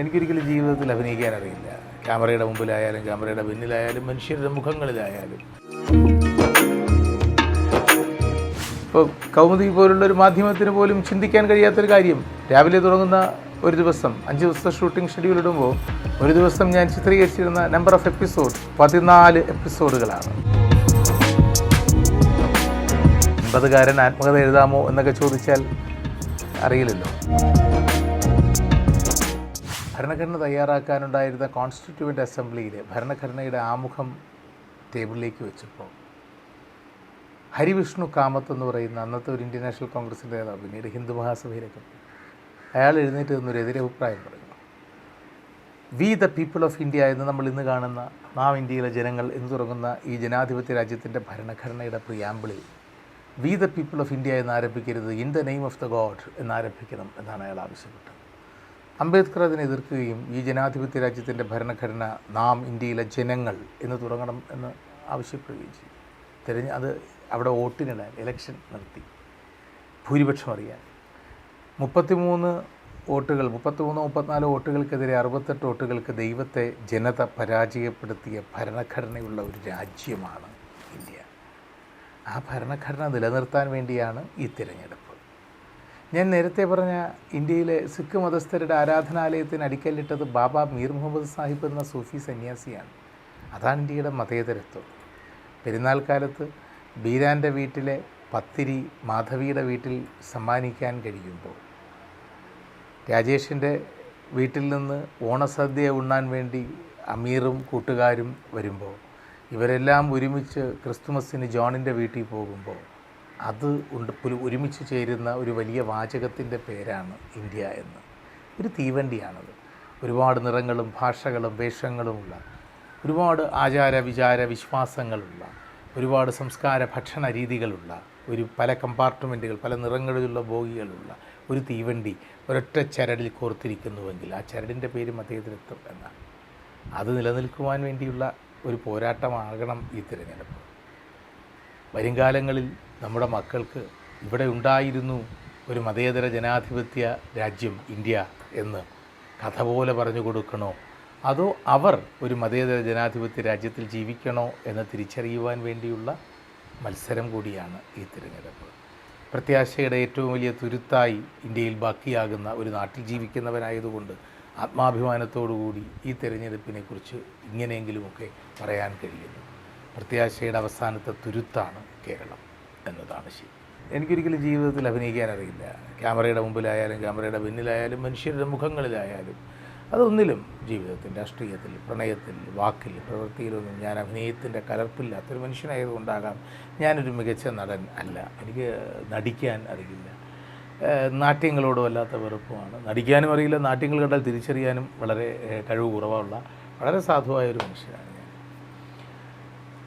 എനിക്കൊരിക്കലും ജീവിതത്തിൽ അഭിനയിക്കാൻ അറിയില്ല. ക്യാമറയുടെ മുമ്പിലായാലും ക്യാമറയുടെ പിന്നിലായാലും മനുഷ്യരുടെ മുഖങ്ങളിലായാലും. ഇപ്പോൾ കൗമുദി പോലുള്ള ഒരു മാധ്യമത്തിന് പോലും ചിന്തിക്കാൻ കഴിയാത്തൊരു കാര്യം രാവിലെ തുടങ്ങുന്ന ഒരു ദിവസം അഞ്ച് ദിവസത്തെ ഷൂട്ടിംഗ് ഷെഡ്യൂൾ ഇടുമ്പോൾ ഒരു ദിവസം ഞാൻ ചിത്രീകരിച്ചിരുന്ന നമ്പർ ഓഫ് എപ്പിസോഡ് പതിനാല് എപ്പിസോഡുകളാണ് അമ്പതുകാരൻ ആത്മകഥ എഴുതാമോ എന്നൊക്കെ ചോദിച്ചാൽ അറിയില്ലല്ലോ. ഭരണഘടന തയ്യാറാക്കാനുണ്ടായിരുന്ന കോൺസ്റ്റിറ്റ്യൂവന്റ് അസംബ്ലിയിൽ ഭരണഘടനയുടെ ആമുഖം ടേബിളിലേക്ക് വെച്ചപ്പോൾ ഹരിവിഷ്ണു കാമത്ത് എന്ന് പറയുന്ന അന്നത്തെ ഒരു ഇന്ത്യൻ നാഷണൽ കോൺഗ്രസിന്റെ നേതാവ് പിന്നീട് ഹിന്ദു മഹാസഭയിലൊക്കെ. അയാൾ എഴുന്നേറ്റ് നിന്നൊരു എതിരഭിപ്രായം പറഞ്ഞു we the people of India എന്ന് നമ്മൾ ഇന്ന് കാണുന്ന നാം ഇന്ത്യയിലെ ജനങ്ങൾ എന്ന് തുടങ്ങുന്ന ഈ ജനാധിപത്യ രാജ്യത്തിന്റെ ഭരണഘടനയുടെ പ്രിയാമ്പിളിൽ we the people of India എന്ന് ആരംഭിക്കരുത് in the name of the god എന്നാരംഭിക്കണം എന്നാണ് അയാൾ ആവശ്യപ്പെട്ടത് അംബേദ്കർ അതിനെ എതിർക്കുകയും ഈ ജനാധിപത്യ രാജ്യത്തിന്റെ ഭരണഘടന നാം ഇന്ത്യയിലെ ജനങ്ങൾ എന്ന് തുടങ്ങണം എന്ന് ആവശ്യപ്പെടുകയും ചെയ്തു. തിരഞ്ഞ് അത് അവിടെ വോട്ടിനിടാൻ ഇലക്ഷൻ നടത്തി. ഭൂരിപക്ഷം അറിയാൻ. മുപ്പത്തിമൂന്ന് വോട്ടുകൾ മുപ്പത്തിമൂന്ന് മുപ്പത്തിനാല് വോട്ടുകൾക്കെതിരെ അറുപത്തെട്ട് വോട്ടുകൾക്ക് ദൈവത്തെ ജനത പരാജയപ്പെടുത്തിയ ഭരണഘടനയുള്ള ഒരു രാജ്യമാണ് ഇന്ത്യ. ആ ഭരണഘടന നിലനിർത്താൻ വേണ്ടിയാണ് ഈ തിരഞ്ഞെടുപ്പ്. ഞാൻ നേരത്തെ പറഞ്ഞ ഇന്ത്യയിലെ സിഖ് മതസ്ഥരുടെ ആരാധനാലയത്തിന് അടിക്കല്ലിട്ടത് ബാബ മീർ മുഹമ്മദ് സാഹിബ് എന്ന സൂഫി സന്യാസിയാണ്. അതാണ് ഇന്ത്യയുടെ മതേതരത്വം. പെരുന്നാൾ കാലത്ത് ബീരാന്റെ വീട്ടിലെ പത്തിരി മാധവിയുടെ വീട്ടിൽ സമ്മാനിക്കാൻ കഴിയുമ്പോൾ രാജേഷിന്റെ വീട്ടിൽ നിന്ന് ഓണസദ്യ ഉണ്ണാൻ വേണ്ടി അമീറും കൂട്ടുകാരും വരുമ്പോൾ ഇവരെല്ലാം ഒരുമിച്ച് ക്രിസ്തുമസിന് ജോണിന്റെ വീട്ടിൽ പോകുമ്പോൾ അത് ഉണ്ട്. ഒരു- ഒരുമിച്ച് ചേരുന്ന ഒരു വലിയ വാചകത്തിന്റെ പേരാണ് ഇന്ത്യ എന്ന്. ഒരു തീവണ്ടിയാണത്. ഒരുപാട് നിറങ്ങളും ഭാഷകളും വേഷങ്ങളുമുള്ള ഒരുപാട് ആചാര വിചാര വിശ്വാസങ്ങളുള്ള ഒരുപാട് സംസ്കാര ഭക്ഷണ രീതികളുള്ള ഒരു പല കമ്പാർട്ട്മെന്റുകൾ പല നിറങ്ങളിലുള്ള ബോഗികളുള്ള ഒരു തീവണ്ടി ഒരൊറ്റ ചരടിൽ കോർത്തിരിക്കുന്നുവെങ്കിൽ ആ ചരടിന്റെ പേരും അദ്ദേഹത്തിനെത്തും എന്നാണ്. അത് നിലനിൽക്കുവാൻ വേണ്ടിയുള്ള ഒരു പോരാട്ടമാകണം ഈ തിരഞ്ഞെടുപ്പ്. വരുംകാലങ്ങളിൽ നമ്മുടെ മക്കൾക്ക് ഇവിടെ ഉണ്ടായിരുന്നു ഒരു മതേതര ജനാധിപത്യ രാജ്യം ഇന്ത്യ എന്ന് കഥ പോലെ പറഞ്ഞു കൊടുക്കണോ? അതോ അവർ ഒരു മതേതര ജനാധിപത്യ രാജ്യത്തിൽ ജീവിക്കണോ എന്ന് തിരിച്ചറിയുവാൻ വേണ്ടിയുള്ള മത്സരം കൂടിയാണ് ഈ തിരഞ്ഞെടുപ്പ്. പ്രത്യാശയുടെ ഏറ്റവും വലിയ തുരുത്തായി ഇന്ത്യയിൽ ബാക്കിയാകുന്ന ഒരു നാട്ടിൽ ജീവിക്കുന്നവനായതുകൊണ്ട് ആത്മാഭിമാനത്തോടുകൂടി ഈ തിരഞ്ഞെടുപ്പിനെക്കുറിച്ച് ഇങ്ങനെയെങ്കിലുമൊക്കെ പറയാൻ കഴിയുന്നു. പ്രത്യാശയുടെ അവസാനത്തെ തുരുത്താണ് കേരളം എന്നതാണ് ശരി. എനിക്കൊരിക്കലും ജീവിതത്തിൽ അഭിനയിക്കാൻ അറിയില്ല. ക്യാമറയുടെ മുമ്പിലായാലും ക്യാമറയുടെ പിന്നിലായാലും മനുഷ്യരുടെ മുഖങ്ങളിലായാലും അതൊന്നിലും ജീവിതത്തിൽ രാഷ്ട്രീയത്തിൽ പ്രണയത്തിൽ വാക്കിൽ പ്രവൃത്തിയിലൊന്നും ഞാൻ അഭിനയത്തിന്റെ കലർപ്പില്ലാത്തൊരു മനുഷ്യനായതുകൊണ്ടാകാം ഞാനൊരു മികച്ച നടൻ അല്ല. എനിക്ക് നടിക്കാൻ അറിയില്ല. നാട്യങ്ങളോടും വല്ലാത്ത വെറുപ്പമാണ്. നടിക്കാനും അറിയില്ല നാട്യങ്ങൾ കണ്ടാൽ തിരിച്ചറിയാനും വളരെ കഴിവ് കുറവുള്ള വളരെ സാധുവായ ഒരു മനുഷ്യനാണ്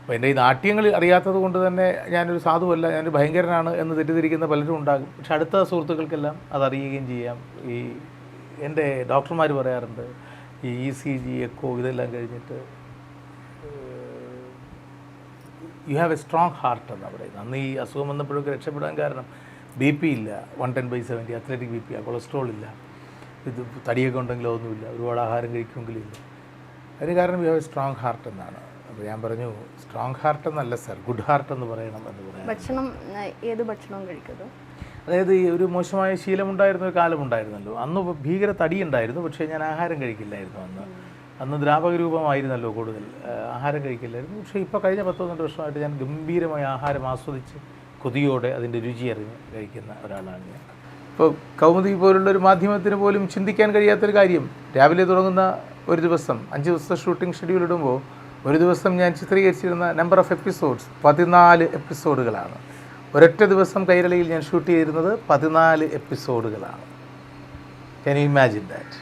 അപ്പോൾ എന്റെ ഈ നാട്യങ്ങൾ അറിയാത്തത് കൊണ്ട് തന്നെ ഞാനൊരു സാധുവല്ല ഞാനൊരു ഭയങ്കരനാണ് എന്ന് തെറ്റിദ്ധരിക്കുന്ന പലരും ഉണ്ടാകും. പക്ഷെ അടുത്ത സുഹൃത്തുക്കൾക്കെല്ലാം അതറിയുകയും ചെയ്യാം. ഈ എന്റെ ഡോക്ടർമാർ പറയാറുണ്ട് ഈ ഇ സി ജി എക്കോ ഇതെല്ലാം കഴിഞ്ഞിട്ട് you have a strong heart എന്നാണ് പറയുന്നത്. അന്ന് ഈ അസുഖം വന്നപ്പോഴൊക്കെ രക്ഷപ്പെടാൻ കാരണം ബി പി ഇല്ല one ten by seventy athletic B P ആ കൊളസ്ട്രോൾ ഇല്ല. ഇത് തടിയൊക്കെ ഉണ്ടെങ്കിലോ ഒന്നുമില്ല ഒരുപാട് ആഹാരം കഴിക്കുമെങ്കിലും ഇല്ല. അതിന് കാരണം you have a strong heart എന്നാണ്. അപ്പോൾ ഞാൻ പറഞ്ഞു സ്ട്രോങ് ഹാർട്ട് എന്നല്ല സർ ഗുഡ് ഹാർട്ട് എന്ന് പറയണം എന്ന് പറയാം ഭക്ഷണം ഏത് ഭക്ഷണവും കഴിക്കുന്നത് അതായത് ഈ ഒരു മോശമായ ശീലമുണ്ടായിരുന്ന ഒരു കാലമുണ്ടായിരുന്നല്ലോ അന്ന് ഭീകര തടി ഉണ്ടായിരുന്നു പക്ഷേ ഞാൻ ആഹാരം കഴിക്കില്ലായിരുന്നു അന്ന്. അന്ന് ദ്രാവക രൂപമായിരുന്നല്ലോ കൂടുതൽ ആഹാരം കഴിക്കില്ലായിരുന്നു. പക്ഷേ ഇപ്പോൾ കഴിഞ്ഞ പത്ത് പന്ത്രണ്ട് വർഷമായിട്ട് ഞാൻ ഗംഭീരമായി ആഹാരം ആസ്വദിച്ച് കൊതിയോടെ അതിന്റെ രുചി അറിഞ്ഞ് കഴിക്കുന്ന ഒരാളാണ് ഞാൻ. ഇപ്പോൾ കൗമുദി പോലുള്ള ഒരു മാധ്യമത്തിന് പോലും ചിന്തിക്കാൻ കഴിയാത്തൊരു കാര്യം രാവിലെ തുടങ്ങുന്ന ഒരു ദിവസം അഞ്ച് ദിവസത്തെ ഷൂട്ടിംഗ് ഷെഡ്യൂൾ ഇടുമ്പോൾ ഒരു ദിവസം ഞാൻ ചിത്രീകരിച്ചിരുന്ന നമ്പർ ഓഫ് എപ്പിസോഡ്സ് പതിനാല് എപ്പിസോഡുകളാണ് ഒരൊറ്റ ദിവസം കൈരളിയിൽ ഞാൻ ഷൂട്ട് ചെയ്തിരുന്നത് പതിനാല് എപ്പിസോഡുകളാണ് ക്യാൻ യു ഇമാജിൻ ദാറ്റ്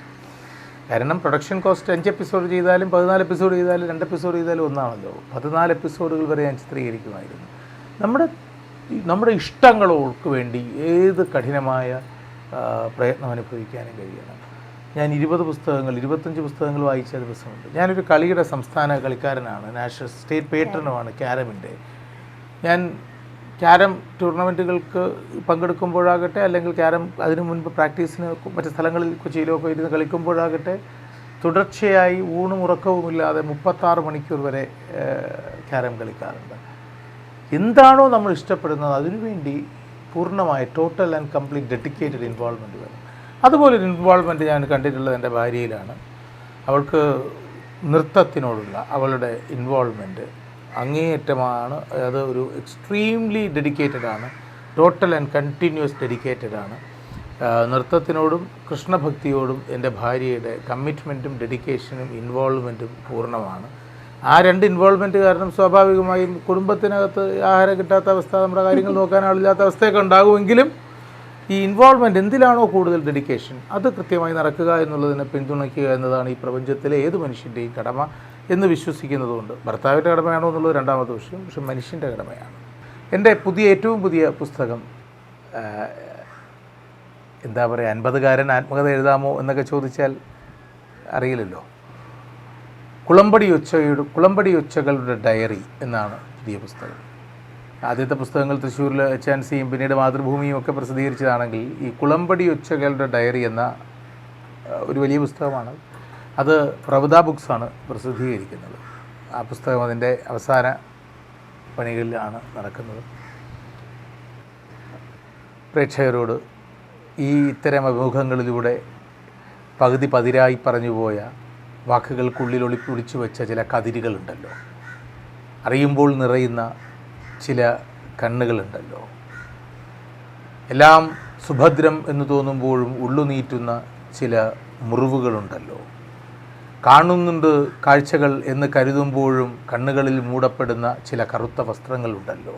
കാരണം പ്രൊഡക്ഷൻ കോസ്റ്റ് അഞ്ച് എപ്പിസോഡ് ചെയ്താലും പതിനാല് എപ്പിസോഡ് ചെയ്താലും രണ്ട് എപ്പിസോഡ് ചെയ്താലും ഒന്നാണല്ലോ. പതിനാല് എപ്പിസോഡുകൾ വരെ ഞാൻ ചിത്രീകരിക്കുമായിരുന്നു. നമ്മുടെ നമ്മുടെ ഇഷ്ടങ്ങൾക്ക് വേണ്ടി ഏത് കഠിനമായ പ്രയത്നം അനുഭവിക്കാനും കഴിയണം. ഞാൻ ഇരുപത് പുസ്തകങ്ങൾ ഇരുപത്തഞ്ച് പുസ്തകങ്ങൾ വായിച്ച ദിവസമുണ്ട്. ഞാനൊരു കളിയുടെ സംസ്ഥാന കളിക്കാരനാണ്. നാഷണൽ സ്റ്റേറ്റ് പേറ്ററിനുമാണ് ക്യാരമിന്റെ ഞാൻ ക്യാരം ടൂർണമെന്റുകൾക്ക് പങ്കെടുക്കുമ്പോഴാകട്ടെ അല്ലെങ്കിൽ ക്യാരം അതിനു മുൻപ് പ്രാക്ടീസിന് മറ്റ് സ്ഥലങ്ങളിൽ കൊച്ചിയിലൊക്കെ ഇരുന്ന് കളിക്കുമ്പോഴാകട്ടെ തുടർച്ചയായി ഊണും ഉറക്കവുമില്ലാതെ മുപ്പത്താറ് മണിക്കൂർ വരെ ക്യാരം കളിക്കാറുണ്ട്. എന്താണോ നമ്മൾ ഇഷ്ടപ്പെടുന്നത് അതിനുവേണ്ടി പൂർണമായ total and complete dedicated involvement വേണം. അതുപോലൊരു ഇൻവോൾവ്മെന്റ് ഞാൻ കണ്ടിട്ടുള്ളത് എന്റെ ഭാര്യയിലാണ്. അവൾക്ക് നൃത്തത്തിനോടുള്ള അവളുടെ ഇൻവോൾവ്മെന്റ് അങ്ങേയറ്റമാണ്. അത് ഒരു എക്സ്ട്രീംലി ഡെഡിക്കേറ്റഡ് ആണ്. ടോട്ടൽ ആൻഡ് കണ്ടിന്യൂസ് ഡെഡിക്കേറ്റഡ് ആണ്. നൃത്തത്തിനോടും കൃഷ്ണഭക്തിയോടും എന്റെ ഭാര്യയുടെ കമ്മിറ്റ്മെന്റും ഡെഡിക്കേഷനും ഇൻവോൾവ്മെന്റും പൂർണമാണ്. ആ രണ്ട് ഇൻവോൾവ്മെന്റ് കാരണം സ്വാഭാവികമായും കുടുംബത്തിനകത്ത് ആഹാരം കിട്ടാത്ത അവസ്ഥ നമ്മുടെ കാര്യങ്ങൾ നോക്കാൻ ആളില്ലാത്ത അവസ്ഥയൊക്കെ ഉണ്ടാകുമെങ്കിലും ഈ ഇൻവോൾവ്മെന്റ് എന്തിലാണോ കൂടുതൽ ഡെഡിക്കേഷൻ അത് കൃത്യമായി നടക്കുക എന്നുള്ളതിനെ പിന്തുണയ്ക്കുക എന്നതാണ് ഈ പ്രപഞ്ചത്തിലെ ഏത് മനുഷ്യന്റെയും കടമ എന്ന് വിശ്വസിക്കുന്നതുകൊണ്ട്. ഭർത്താവിന്റെ കടമയാണോ എന്നുള്ളത് രണ്ടാമത്തെ വിഷയം. പക്ഷെ മനുഷ്യന്റെ കടമയാണ്. എന്റെ പുതിയ ഏറ്റവും പുതിയ പുസ്തകം എന്താ പറയുക അൻപതുകാരൻ ആത്മകഥ എഴുതാമോ എന്നൊക്കെ ചോദിച്ചാൽ അറിയില്ലല്ലോ. കുളമ്പടി ഒച്ചയുടെ കുളമ്പടി ഒച്ചകളുടെ ഡയറി എന്നാണ് പുതിയ പുസ്തകം. ആദ്യത്തെ പുസ്തകങ്ങൾ തൃശ്ശൂരിൽ എച്ച് ആൻഡ് സിയും പിന്നീട് മാതൃഭൂമിയും ഒക്കെ പ്രസിദ്ധീകരിച്ചതാണെങ്കിൽ ഈ കുളമ്പടി ഒച്ചകളുടെ ഡയറി എന്ന ഒരു വലിയ പുസ്തകമാണ്. അത് പ്രവത ബുക്സാണ് പ്രസിദ്ധീകരിക്കുന്നത്. ആ പുസ്തകം അതിന്റെ അവസാന പണികളിലാണ് നടക്കുന്നത്. പ്രേക്ഷകരോട് ഈ ഇത്തരം അഭിമുഖങ്ങളിലൂടെ പകുതി പതിരായി പറഞ്ഞുപോയ വാക്കുകൾക്കുള്ളിൽ ഒളി ഒളിച്ചു വെച്ച ചില കതിരുകളുണ്ടല്ലോ. അറിയുമ്പോൾ നിറയുന്ന ചില കണ്ണുകളുണ്ടല്ലോ. എല്ലാം സുഭദ്രം എന്ന് തോന്നുമ്പോഴും ഉള്ളുനീറ്റുന്ന ചില മുറിവുകളുണ്ടല്ലോ. കാണുന്നുണ്ട് കാഴ്ചകൾ എന്ന് കരുതുമ്പോഴും കണ്ണുകളിൽ മൂടപ്പെടുന്ന ചില കറുത്ത വസ്ത്രങ്ങളുണ്ടല്ലോ.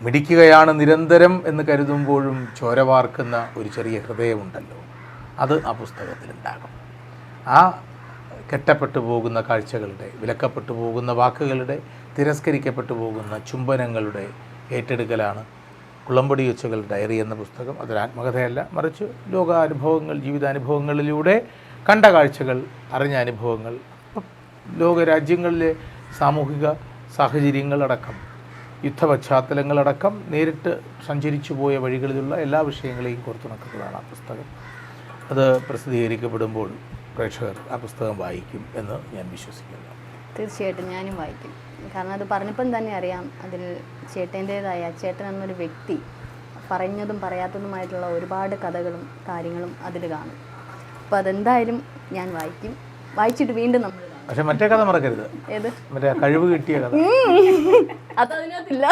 മിടിക്കുകയാണ് നിരന്തരം എന്ന് കരുതുമ്പോഴും ചോരവാർക്കുന്ന ഒരു ചെറിയ ഹൃദയമുണ്ടല്ലോ. അത് ആ പുസ്തകത്തിലുണ്ടാകും. ആ കെട്ടപ്പെട്ടു പോകുന്ന കാഴ്ചകളുടെ വിലക്കപ്പെട്ടു പോകുന്ന വാക്കുകളുടെ തിരസ്കരിക്കപ്പെട്ടു പോകുന്ന ചുംബനങ്ങളുടെ ഏറ്റെടുക്കലാണ് കുളമ്പടി ഉച്ചകൾ ഡയറി എന്ന പുസ്തകം. അതൊരു ആത്മകഥയല്ല. മറിച്ച് ലോകാനുഭവങ്ങൾ ജീവിതാനുഭവങ്ങളിലൂടെ കണ്ട കാഴ്ചകൾ അറിഞ്ഞ അനുഭവങ്ങൾ. ലോകരാജ്യങ്ങളിലെ സാമൂഹിക സാഹചര്യങ്ങളടക്കം യുദ്ധ പശ്ചാത്തലങ്ങളടക്കം നേരിട്ട് സഞ്ചരിച്ചു പോയ വഴികളിലുള്ള എല്ലാ വിഷയങ്ങളെയും കോർത്തിണക്കുന്നതാണ് ആ പുസ്തകം. അത് പ്രസിദ്ധീകരിക്കപ്പെടുമ്പോൾ പ്രേക്ഷകർ ആ പുസ്തകം വായിക്കും എന്ന് ഞാൻ വിശ്വസിക്കുന്നു. തീർച്ചയായിട്ടും ഞാനും വായിക്കും. കാരണം അത് പറഞ്ഞപ്പം തന്നെ അറിയാം. അതിൽ ചേട്ടന്റേതായ ചേട്ടൻ എന്നൊരു വ്യക്തി പറഞ്ഞതും പറയാത്തതുമായിട്ടുള്ള ഒരുപാട് കഥകളും കാര്യങ്ങളും അതിൽ കാണും. അപ്പോൾ അതെന്തായാലും ഞാൻ വായിക്കും. വായിച്ചിട്ട് വീണ്ടും നമ്മൾ. പക്ഷെ മറ്റേ കഥ മറക്കരുത്. ഏത്? മറ്റേ കഴിവ് കിട്ടിയ കഥ. അതതിനകത്തില്ല.